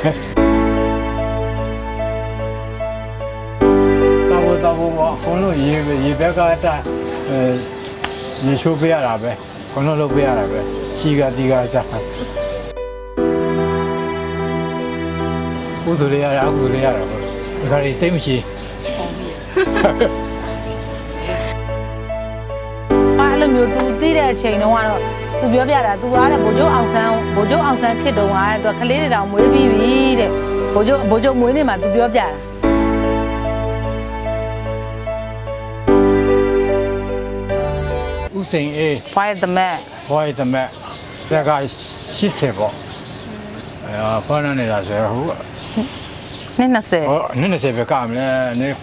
တယ်ဆေးကတော့ဆေးဆိုလို့ရှိရင်သူမတောက်ဘူးတောက်ဘူးတောက်ဘူးပေါ့အကုန်လုံးရေရေဘက်ကတအဲရေချိုးပေးရတာပဲအကုန်လုံးလုပ်ပေးရတာပဲရှိကတိကစားကုသိုလ်လေးရတာအကုသိုလ်လေးရတာပေါ့ဒါကြိစိတ်မရှိအဲ့လိုမျိုး तू သိတဲ့အချိန်တုန်းကတော့ သူပြောပြတာသူကတဲ့ဘိုးကျုပ်အောင်ဆန်းဘိုးကျုပ်အောင်ဆန်းခစ်တုံးကတဲ့သူကကလေးတွေတောင်မွေးပြီးပြီတဲ့ဘိုးကျုပ်ဘိုးကျုပ်မွေးနေမှာသူပြောပြတာဦးစိန်အေးဘွားရဲ့သမက်ဘွားရဲ့သမက်တက်က80ပေါ့အဲဖုန်းနဲ့နေတာဆိုတော့ဟုတ်နင်း20ဟောနင်း20ပဲကမလဲနင်း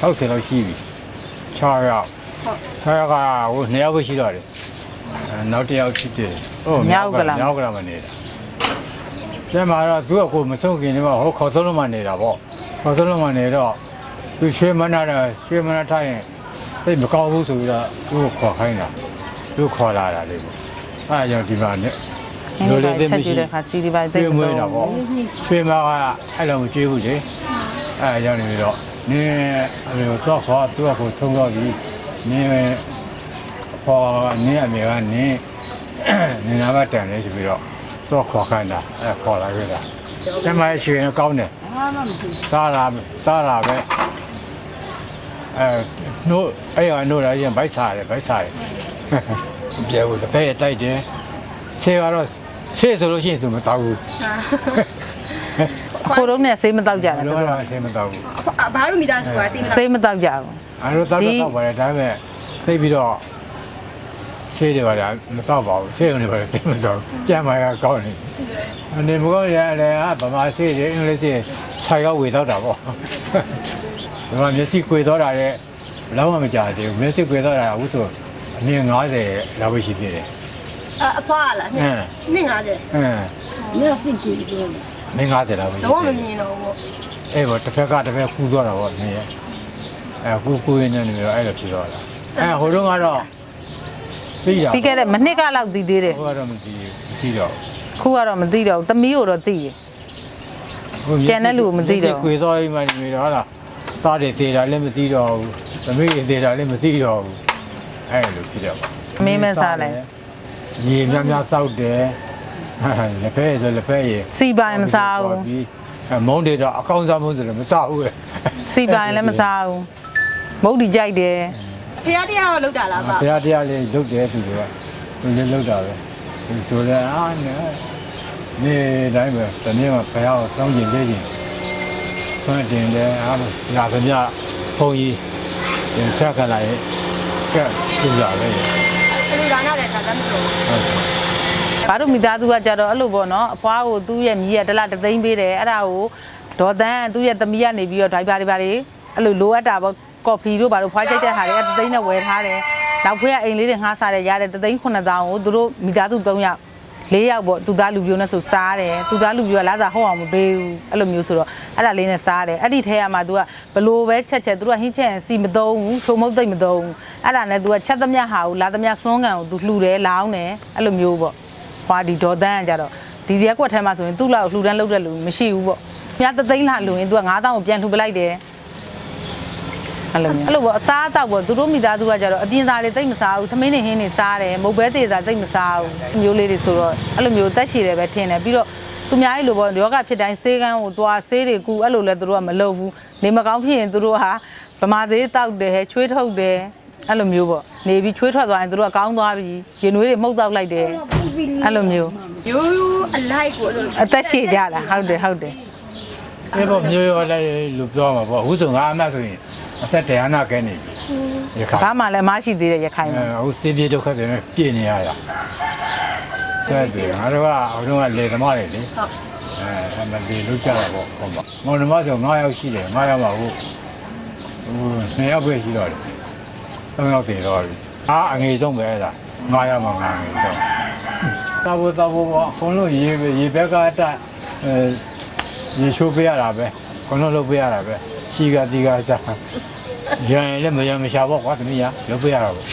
60လောက်ရှိပြီ6ရောက်ဟုတ်6ရောက်ကဟို2ရောက်ပဲရှိတော့တယ် နောက်တစ်ယောက်ရှိတယ်ဟုတ်မြောက်ကလာမနေတာကျမတော့သူကကိုမဆုံးခင်တည်းကဟိုခေါ်သုံးလုံးမှနေတာပေါ့ခေါ်သုံးလုံးမှနေတော့သူရွှေမနာတော့ရွှေမနာထားရင်သိမကောင်းဘူးဆိုပြီးတော့သူ့ကိုခေါ်ခိုင်းတာသူခေါ်လာတာလေအဲအကြောင်းဒီမှာနဲ့လိုလေးသိမရှိတဲ့ခါစီဒီပိုင်းသိရွှေမွေးတာပေါ့ရွှေမကအဲ့လိုမကြွေးဘူးလေအဲအကြောင်းနေပြီးတော့နင်းအဲ့လိုတော့ခေါ်သူကကိုသုံးတော့ပြီနင်း ခေါ်နင်းအမေကနင်းနင်းနာမတန်လေဆိုပြီးတော့တော့ခေါ်ခိုင်းတာအဲခေါ်လာခဲ့တာကျမရွှေကောင်းတယ်စားလာစားလာပဲအဲနို့အဲ့ရနို့လည်းရင်ဗိုက်စားတယ်ဗိုက်စားတယ်ပြေဘူးတစ်ဖက်တိုက်တယ်ဆေးကတော့ဆေးဆိုလို့ရှိရင်သူမတောက်ဘူးခိုးတော့နဲ့ဆေးမတောက်ကြဘယ်ဘူးလိုလဲဆေးမတောက်ဘူးဘာလို့မိသားစုကစိတ်မဆေးမတောက်ကြဘူးအဲလိုတောက်တော့တောက်ပါတယ်ဒါပေမဲ့သိပြီးတော့ ဆေးတွေပါလားမတောက်ပါဘူးဆေးုံတွေပါလေဆေးမတောက်ကြမ်းမာကကောင်းနေအနေမကောင်းရလည်းဟာဗမာဆေးတွေအင်္ဂလိပ်ဆေးဆိုင်ရောက်ဝေတော့တာပေါ့ဒီမှာမျက်စိကွေတော့တာရဲ့လောက်မှမကြသေးဘူးမျက်စိကွေတော့တာအခုဆိုအနည်း90လောက်ပဲရှိသေးတယ်အဖွားလားအင်းနှစ်50အင်းမင်းဖိတ်ကြည့်ကြည့်မင်း90လောက်ပဲရှိတော့မသေးမြတယ်င်တော့ဘူးအဲ့ဘောတစ်ဖက်ကတစ်ဖက်ခူးသွားတာပေါ့နည်းရဲ့အဲခူးခူးရင်းနဲ့နေပြီးတော့အဲ့လိုဖြစ်သွားတာအဲဟိုတုန်းကတော့ ပြီးတာပြီးခဲ့တဲ့မနှစ်ကလောက်တည်သေးတယ်ဟိုကတော့မသိဘူးမသိတော့ခုကတော့မသိတော့ဘူးသမီးကိုတော့သိတယ်ဘူးကျန်တဲ့လူကိုမသိတော့ဘူးကွေသွားပြီးမှနေပြီးတော့ဟာလားသားတွေသေးတာလည်းမသိတော့ဘူးသမီးတွေသေးတာလည်းမသိတော့ဘူးအဲ့လိုဖြစ်တော့အမင်းမဲစားလဲရေများများစောက်တယ်ဟာလက်ဖက်ဆိုလက်ဖက်ရေစီပိုင်မစားဘူးအဲမုန်းတွေတော့အကောင်းစားမှုဆိုလည်းမစားဘူးလေစီပိုင်လည်းမစားဘူးမုတ်ဒီကြိုက်တယ် ဖះတရားတော့လောက်တာလားပါဘုရားတရားလေးလုပ်တယ်သူတွေကသူလည်းလုပ်တာပဲသူဆိုလည်းအာနဲ့နေတိုင်းပဲတနေ့ကဘုရားကိုစောင်းကျင်သေးကျင်ဆွမ်းတင်တယ်အားလုံးညာသမျှဘုန်းကြီးပြန်ဆက်ကလာရဲ့ကဲပြလာပဲအဲ့လိုဒါနလည်းဒါလည်းမလို့ ဟုတ်တယ်ဘာလို့မိသားစုကကြတော့အဲ့လိုပေါ့နော်အဖွားကိုသူ့ရဲ့မြည်ရဲ့တစ်လားတစ်သိန်းပေးတယ်အဲ့ဒါကိုဒေါ်တန်းသူ့ရဲ့သမီးကနေပြီးတော့ဒိုင်ဘာတွေဘာတွေ အဲ့လိုလိုအပ်တာပေါ့ကော်ဖီတို့ဘာလို့ဖွားကြိုက်တဲ့ဟာတွေအဲ့တစ်သိန်းနဲ့ဝယ်ထားတယ်နောက်ဖွေးကအိမ်လေးတွေငှားစားတယ်ရတယ်တစ်သိန်း9000ကိုသူတို့မိသားစု3ယောက်၄ယောက်ပေါ့သူသားလူပြိုနဲ့ဆိုစားတယ်သူသားလူပြိုကလာစားဟုတ်အောင်မပေးဘူးအဲ့လိုမျိုးဆိုတော့အဲ့ဒါလေးနဲ့စားတယ်အဲ့ဒီထဲကမှ तू ကဘလို့ပဲချက်ချက် तू ကဟင်းချက်ရင်စီမသုံးဘူးချုံမုတ်သိမ့်မသုံးဘူးအဲ့ဒါနဲ့ तू ကချက်သမျှဟာကိုလာသမျှစွန်းကန်ကို तू လှူတယ်လောင်းတယ်အဲ့လိုမျိုးပေါ့ ဟွာဒီဒေါ်တန်းကကြတော့ဒီရက်ကွက်ထဲမှာဆိုရင်သူ့လောက်လှူဒန်းလုပ်တဲ့လူမရှိဘူးပေါ့။မြတ်သသိန်းလာလူရင်သူက9000ကိုပြန်လှူပလိုက်တယ်။ အဲ့လိုမျိုးအဲ့လိုပေါ့အစားအသောက်ပေါ့သူတို့မိသားစုကကြတော့အပြင်သားတွေသိမ့်မစားဘူးထမင်းနေဟင်းနေစားတယ်မုတ်ပဲသေးစားသိမ့်မစားဘူးမျိုးလေးတွေဆိုတော့အဲ့လိုမျိုးတက်ရှည်တယ်ပဲထင်တယ်ပြီးတော့သူများကြီးလိုပေါ့ယောဂဖြစ်တိုင်းဆေးကန်းကိုတွားဆေးတွေကူအဲ့လိုလဲသူတို့ကမလုပ်ဘူးနေမကောင်းဖြစ်ရင်သူတို့ဟာဗမာသေးတောက်တယ်ချွေးထုတ်တယ်အဲ့လိုမျိုးပေါ့နေပြီးချွေးထွက်သွားရင်သူတို့ကကောင်းသွားပြီရင်နွေးတွေမှုတ်တောက်လိုက်တယ်အဲ့လိုမျိုးရိုးရိုးအလိုက်ကိုအဲ့လိုအသက်ရှည်ကြတာဟုတ်တယ်ဟုတ်တယ်အဲ့ပေါ့မျိုးရောလည်းလူပြောမှာပေါ့အခုဆိုငါအမတ်ဆိုရင် အသက်တရားနာကဲနေပြီရခိုင်ဘာမှလည်းမရှိသေးတယ်ရခိုင်အဲမှာအခုစေးပြေဒုက္ခတွေနဲ့ပြည့်နေရတာတဲ့တယ်ငါတို့ကဟိုတုန်းကလေသမားတွေလေအဲအဲအမဒီလုကြတာပေါ့ဟုတ်ပါမောင်နှမဆို9ယောက်ရှိတယ်9ယောက်ပါဟုတ်ဟို2ယောက်ပဲရှိတော့တယ်3ယောက်တင်တော့ပြီအာအငယ်ဆုံးပဲအဲ့ဒါ9ယောက်မှ9ငယ်တော့တော်ဘောတော်ဘောအကုန်လုံးရေရေဘက်ကတအဲရေချိုးပေးရတာပဲအကုန်လုံးလုပ်ပေးရတာပဲရှိကတိကစား ရရင်လည်းမရမရှာပေါ့ကွာသမီးရလုပ်ပေးရတာပေါ့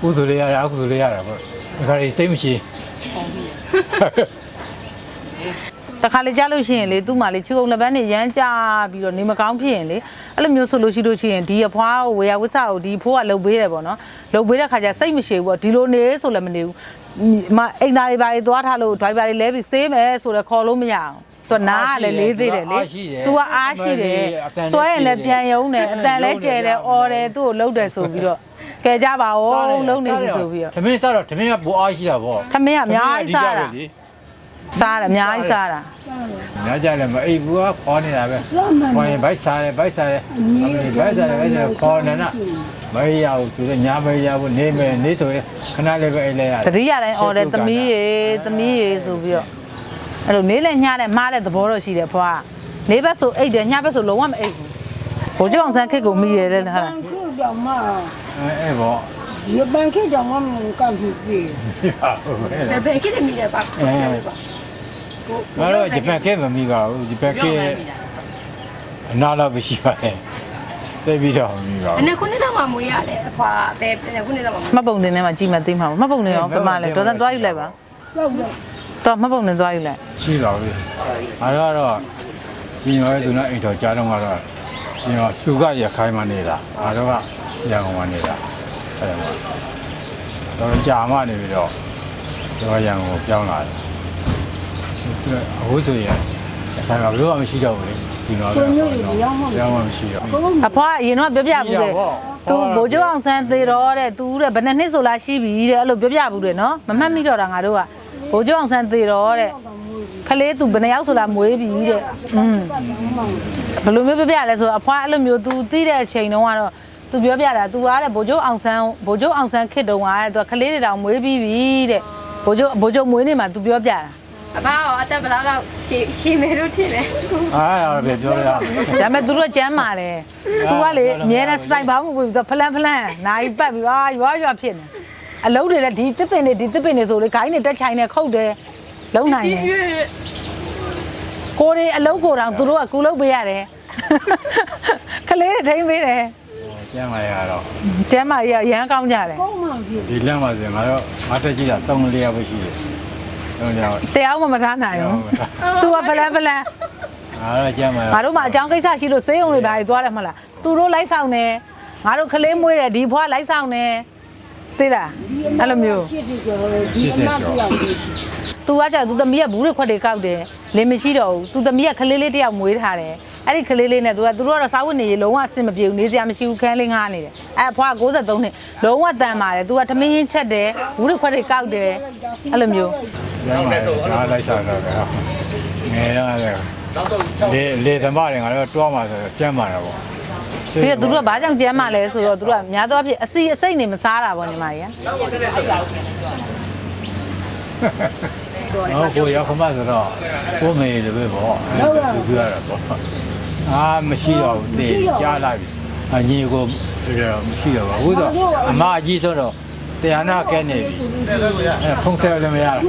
ကုသိုလ်လေးရတာအကုသိုလ်လေးရတာပေါ့ဒါကြိစိတ်မရှိတခါလေကြားလို့ရှိရင်လေသူ့မှာလေချူအောင်လက်ပန်းနေရမ်းကြပြီးတော့နေမကောင်းဖြစ်ရင်လေအဲ့လိုမျိုးဆိုလို့ရှိလို့ရှိရင်ဒီအဖွားကိုဝေယဝစ္စကိုဒီဖိုးကလှုပ်ပေးတယ်ပေါ့နော်လှုပ်ပေးတဲ့ခါကျစိတ်မရှိဘူးပေါ့ဒီလိုနေဆိုလည်းမနေဘူးမအိမ်သားတွေဘာတွေသွားထားလို့ဒိုင်ဘာတွေလဲပြီးစေးမယ်ဆိုတော့ခေါ်လို့မရအောင် သူနားကလည်းလေးသေးတယ်လေ तू ကအားရှိတယ်စွဲရင်လည်းပြန်ယုံတယ်အတန်လဲကျဲတယ်အော်တယ်သူ့ကိုလှုပ်တယ်ဆိုပြီးတော့ကဲကြပါဦးလှုပ်နေပြီဆိုပြီးတော့သမင်းစားတော့သမင်းကဘူအားရှိတာပေါ့ခမင်းကအများကြီးစားတာစားတယ်အများကြီးစားတာညကြလည်းမအိပ်ဘူးကခေါ်နေတာပဲခေါ်ရင်ဗိုက်စားတယ်ဗိုက်စားတယ်အမလီဗိုက်စားတယ်ဗိုက်စားတယ်ခေါ်နေနာမရဘူးသူလည်းညာမရဘူးနေမယ်နေဆိုရင်ခဏလေးပဲအိပ်လိုက်ရတတိယတိုင်းအော်တယ်သမီးရေသမီးရေဆိုပြီးတော့ အဲ့လိုလေးလက်ညှတဲ့မားတဲ့သဘောတော့ရှိတယ်ဖွာလေးဘက်ဆိုအိတ်တယ်ညဘက်ဆိုလုံးဝမအိတ်ဘူးဘိုးကျောင်းဆန်းခက်ကိုမိတယ်လေဟာခုကြောင့်မအဲ့ဘောရပန်ခက်ကြောင့်မမကန်ဘူးပြေဘယ်ဘယ်ခက်တယ်မိတယ်ပါအဲ့ပါငါတို့ဂျပန်ခက်မမိပါဘူးဂျပန်ခက်အနာတော့မရှိပါနဲ့သိပြီးတော့မိပါဘူးအဲ့ခုနှစ်တော့မှမွေးရတယ်အဖွာဘယ်ခုနှစ်တော့မှမပုံတင်ထဲမှာကြည့်မှသိမှာမပုံတင်အောင်ပမာလဲတော်တော်တွားယူလိုက်ပါဟုတ်ကဲ့ တော့မှတ်ပုံတင်သွားယူလိုက်ရှိပါဘူးအဲဒါတော့ဒီရောသူနဲ့အိမ်တော်ကြားတော့ကတော့ဒီရောသူကရခိုင်မှနေတာအားတော့ကရန်ကုန်မှနေတာအဲ့ဒါမှတော့ကြာမှနေပြီးတော့တော့ရန်ကုန်ပြောင်းလာတယ်အခုဆိုရင်အခါကဘယ်လိုမှမရှိတော့ဘူးလေဒီတော့ရောင်းမှမရှိတော့အဖွားအရင်တော့ပြောပြဘူးတဲ့သူဘိုးကျောင်းအောင်ဆန်းသေးတော့တဲ့သူတဲ့ဘယ်နှစ်နှစ်ဆိုလားရှိပြီတဲ့အဲ့လိုပြောပြဘူးတဲ့နော်မမှတ်မိတော့တာငါတို့က ဘိုးကျောင်းအောင်ဆန်းသေးတော့တဲ့ခလေးသူဘယ်နှစ်ယောက်ဆိုလားမွေးပြီတဲ့อืมဘယ်လိုမျိုးပြောပြလဲဆိုတော့အဖွားအဲ့လိုမျိုး तू သိတဲ့အချိန်တုန်းကတော့ तू ပြောပြတာ तू ကတဲ့ဘိုးကျောင်းအောင်ဆန်းဘိုးကျောင်းအောင်ဆန်းခစ်တုန်းကတဲ့ तू ခလေးတွေတောင်မွေးပြီးပြီတဲ့ဘိုးကျောင်းဘိုးကျောင်းမွေးနေမှာ तू ပြောပြတာ အဘရောအသက်ဘယ်လောက်လောက်ရှည်ရှည်မယ်လို့ထင်တယ် အားရပဲပြောရအောင် ဒါပေမဲ့သူတို့ကကြမ်းမာတယ် तू ကလေအမြဲတမ်းစတိုင်ပေါင်းကိုဖလန်ဖလန်နိုင်ပတ်ပြီးဟာရွာရွာဖြစ်နေ အလုံးတွေလည်းဒီသစ်ပင်တွေဒီသစ်ပင်တွေဆိုလေဂိုင်းတွေတက်ချိုင်းနဲ့ခုတ်တယ်လုံနိုင်တယ်ကိုတွေအလုံးကိုတောင်သူတို့ကကူလုပ်ပေးရတယ်ခလေးတွေထိမ့်ပေးတယ်ကျမ်းမာရတော့ကျမ်းမာရရမ်းကောင်းကြတယ်ကောင်းမှဖြစ်ဒီလမ်းမှာဆိုရင်ငါတော့ငါတက်ကြည့်တာ3လျာပဲရှိတယ်တရားမှမထားနိုင်ဘူး။ तू ကဗလန်ဗလန်။အားရကြမှာ။ငါတို့မှအကြောင်းကိစ္စရှိလို့စေးုံတွေဘာတွေသွားတယ်မဟုတ်လား။ तू တို့လိုက်ဆောင်နေ။ငါတို့ခလေးမွေးတယ်ဒီဘွားလိုက်ဆောင်နေ။ သိလားအဲ့လိုမျိုးဒီအမပြောင်းပြီးသူကကြောက်သူသမီးကဘူးတွေခွက်တွေကောက်တယ်လင်းမရှိတော့ဘူးသူသမီးကခလေးလေးတယောက်မွေးထားတယ်အဲ့ဒီကလေးလေးနဲ့သူကသူတို့ကတော့စားဝတ်နေရေးလုံးဝအဆင်မပြေဘူးနေစရာမရှိဘူးခန်းလေးငားနေတယ်အဲ့အဖွား63နှစ်လုံးဝတန်ပါတယ်သူကသမင်းဟင်းချက်တယ်ဘူးတွေခွက်တွေကောက်တယ်အဲ့လိုမျိုးဟုတ်တယ်ဆိုအားလိုက်စားတော့ငယ်ရတယ်လေလေဓမ္မတွေငါတို့တွားမှာဆိုကြမ်းမှာတော့ ပေါ့ပြီးတော့သူတို့ကဘာကြောင့်ကျမ်းမာလဲဆိုတော့သူတို့ကများသောအားဖြင့်အစီအစိတ်နေမစားတာပေါ့ညီမကြီးကဟုတ်ကိုရောက်ခမဆိုတော့ကိုမေလည်းပဲပေါ့သူပြောရတာပေါ့အာမရှိတော့ဘူးသိကြားလိုက်ပြီအညီကိုမရှိတော့ဘူးအခုတော့အမအကြီးဆိုတော့တရားနာကဲနေပြီအဲ့ဖုန်းဆက်လည်းမရတော့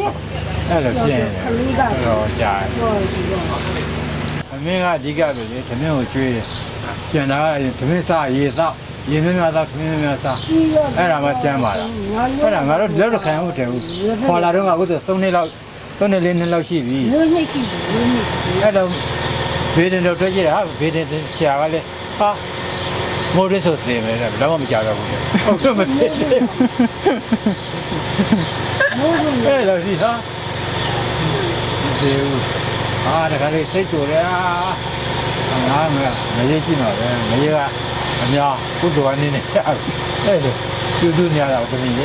အဲ့လိုဖြစ်နေတယ်အဲ့တော့ကြာတယ်အမင်းကအဓိကပဲလေသမင်းကိုကျွေးတယ် ကျန်တာကသမင်းစားရေသောက်ရေမြများသောက်သမင်းများစားအဲ့ဒါမှကျန်းပါလားအဲ့ဒါငါတို့လက်တော့ခံဟုတ်တယ်ဘူးခေါ်လာတော့ကအခုဆို၃နှစ်လောက်၃နှစ်၄နှစ်လောက်ရှိပြီ၄နှစ်ရှိပြီ၄နှစ်အဲ့တော့ဘေးတင်တော့တွေ့ကြတာဘေးတင်ဆရာကလည်းဟာမိုးရစ်ဆိုသင်မယ်တဲ့ဘာမှမကြောက်တော့ဘူးဟုတ်တော့မဖြစ်ဘူးအဲ့တော့ဒီဟာဒီဟာတခါလေးစိတ်ကြိုတယ်အာ ငါမမရေးကြည့်တော့ပဲမရေးကအများကုသိုလ်အနေနဲ့အဲ့လိုကျူးကျူးနေရတာတမီး